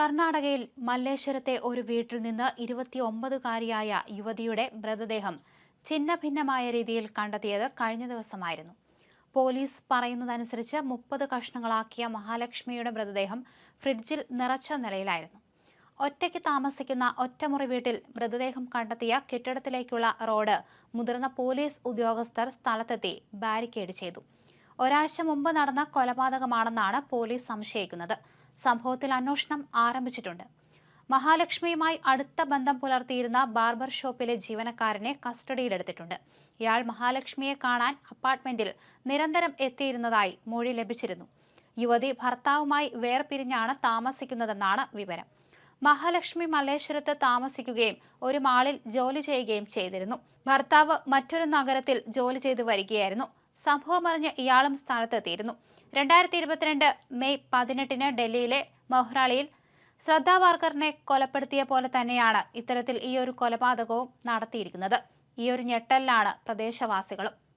കർണാടകയിൽ മല്ലേശ്വരത്തെ ഒരു വീട്ടിൽ നിന്ന് ഇരുപത്തിയൊമ്പതുകാരിയായ യുവതിയുടെ മൃതദേഹം ഛിന്നഭിന്നമായ രീതിയിൽ കണ്ടെത്തിയത് കഴിഞ്ഞ ദിവസമായിരുന്നു. പോലീസ് പറയുന്നതനുസരിച്ച് മുപ്പത് കഷ്ണങ്ങളാക്കിയ മഹാലക്ഷ്മിയുടെ മൃതദേഹം ഫ്രിഡ്ജിൽ നിറച്ച നിലയിലായിരുന്നു. ഒറ്റയ്ക്ക് താമസിക്കുന്ന ഒറ്റമുറി വീട്ടിൽ മൃതദേഹം കണ്ടെത്തിയ കെട്ടിടത്തിലേക്കുള്ള റോഡ് മുതിർന്ന പോലീസ് ഉദ്യോഗസ്ഥർ സ്ഥലത്തെത്തി ബാരിക്കേഡ് ചെയ്തു. ഒരാഴ്ച മുമ്പ് നടന്ന കൊലപാതകമാണെന്നാണ് പോലീസ് സംശയിക്കുന്നത്. സംഭവത്തിൽ അന്വേഷണം ആരംഭിച്ചിട്ടുണ്ട്. മഹാലക്ഷ്മിയുമായി അടുത്ത ബന്ധം പുലർത്തിയിരുന്ന ബാർബർ ഷോപ്പിലെ ജീവനക്കാരനെ കസ്റ്റഡിയിലെടുത്തിട്ടുണ്ട്. ഇയാൾ മഹാലക്ഷ്മിയെ കാണാൻ അപ്പാർട്ട്മെന്റിൽ നിരന്തരം എത്തിയിരുന്നതായി മൊഴി ലഭിച്ചിരുന്നു. യുവതി ഭർത്താവുമായി വേർപിരിഞ്ഞാണ് താമസിക്കുന്നതെന്നാണ് വിവരം. മഹാലക്ഷ്മി മല്ലേശ്വരത്ത് താമസിക്കുകയും ഒരു മാളിൽ ജോലി ചെയ്യുകയും ചെയ്തിരുന്നു. ഭർത്താവ് മറ്റൊരു നഗരത്തിൽ ജോലി ചെയ്തു വരികയായിരുന്നു. സംഭവമറിഞ്ഞ് ഇയാളും സ്ഥലത്തെത്തിയിരുന്നു. രണ്ടായിരത്തി ഇരുപത്തിരണ്ട് മെയ് പതിനെട്ടിന് ഡൽഹിയിലെ മൊഹ്റാളിയിൽ ശ്രദ്ധാ വാർക്കറിനെ കൊലപ്പെടുത്തിയ പോലെ തന്നെയാണ് ഇത്തരത്തിൽ ഈ ഒരു കൊലപാതകവും നടത്തിയിരിക്കുന്നത്. ഈ ഒരു ഞെട്ടലിലാണ് പ്രദേശവാസികളും.